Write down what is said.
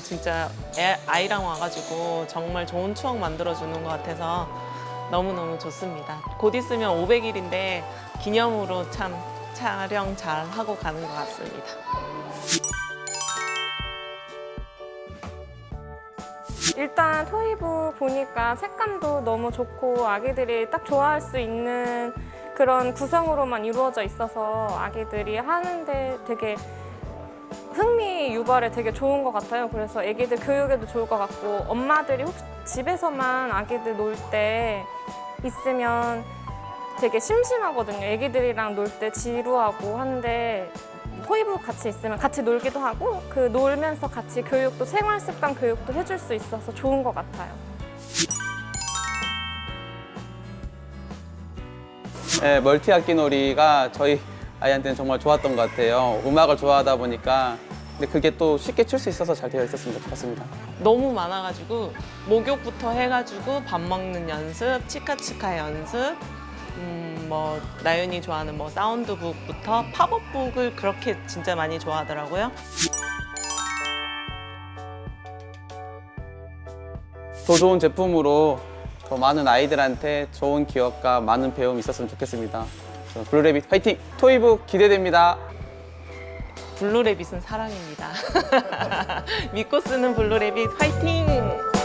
진짜 애- 아이랑 와가지고 정말 좋은 추억 만들어주는 것 같아서 너무너무 좋습니다. 곧 있으면 500일인데 기념으로 참 촬영 잘 하고 가는 것 같습니다. 일단 토이브 보니까 색감도 너무 좋고 아기들이 딱 좋아할 수 있는 그런 구성으로만 이루어져 있어서 아기들이 하는데 되게 흥미 유발에 되게 좋은 것 같아요. 그래서 아기들 교육에도 좋을 것 같고 엄마들이 혹시 집에서만 아기들 놀 때 있으면 되게 심심하거든요. 아기들이랑 놀 때 지루하고 한데 토이브 같이 있으면 같이 놀기도 하고 그 놀면서 같이 교육도 생활 습관 교육도 해줄 수 있어서 좋은 것 같아요. 네, 멀티 악기 놀이가 저희 아이한테는 정말 좋았던 것 같아요. 음악을 좋아하다 보니까 근데 그게 또 쉽게 출 수 있어서 잘 되어 있었으면 좋겠습니다. 너무 많아가지고 목욕부터 해가지고 밥 먹는 연습, 치카치카 연습, 음, 뭐 나윤이 좋아하는 뭐 사운드북부터 팝업북을 그렇게 진짜 많이 좋아하더라고요. 더 좋은 제품으로 더 많은 아이들한테 좋은 기억과 많은 배움이 있었으면 좋겠습니다. 저 블루레빗 화이팅! 토이북 기대됩니다. 블루레빗은 사랑입니다. 믿고 쓰는 블루레빗 화이팅!